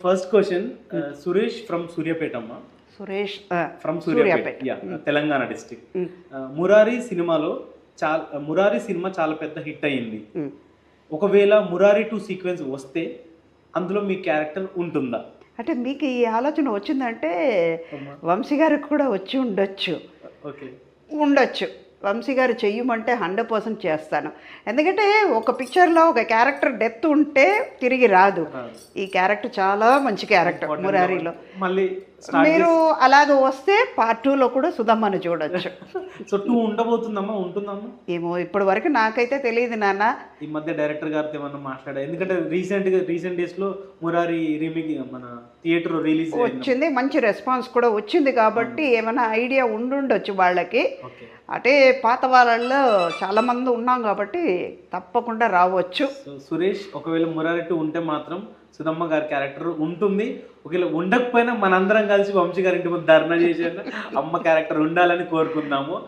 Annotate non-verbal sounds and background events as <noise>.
First question Suresh from Suryapet అమ్మ Suresh from Suryapet yeah Telangana district Murari సినిమాలో చాలా Murari cinema చాలా పెద్ద హిట్ అయ్యింది ఉమ్. ఒకవేళ మురారి టూ సీక్వెన్స్ వస్తే అందులో మీ క్యారెక్టర్ ఉంటుందా అంటే మీకు ఈ ఆలోచన వచ్చిందంటే వంశీ గారికి కూడా వచ్చి ఉండొచ్చు ఓకే ఉండొచ్చు వంశీ గారు చెయ్యమంటే హండ్రెడ్ పర్సెంట్ చేస్తాను. ఎందుకంటే ఒక పిక్చర్లో ఒక క్యారెక్టర్ డెప్త్ ఉంటే తిరిగి రాదు. ఈ క్యారెక్టర్ చాలా మంచి క్యారెక్టర్ మురారిలో. మళ్ళీ మీరు అలాగ వస్తే పార్ట్ టూలో కూడా సుధమ్మను చూడొచ్చు. <laughs> సో టూ ఉండబోతుందమ్మా ఉంటుందమ్మా? ఏమో ఇప్పటి వరకు నాకైతే తెలియదు నాన్న. ఈ మధ్య డైరెక్టర్ గారితో ఏమన్నా మాట్లాడా ఎందుకంటే రీసెంట్గా రీసెంట్ డేస్లో మురారి రీమేక్ మన థియేటర్ రిలీజ్ వచ్చింది మంచి రెస్పాన్స్ కూడా వచ్చింది కాబట్టి ఏమైనా ఐడియా ఉండుండొచ్చు వాళ్ళకి. అంటే పాత వాళ్ళల్లో చాలామంది ఉన్నాం కాబట్టి తప్పకుండా రావచ్చు. సురేష్ ఒకవేళ మురారి ఉంటే మాత్రం సుధమ్మ గారి క్యారెక్టర్ ఉంటుంది. ఒకవేళ ఉండకపోయినా మనందరం కలిసి వంశీ గారి ఇంటి ముందు ధర్నా చేసేట అమ్మ క్యారెక్టర్ ఉండాలని కోరుకుందాము.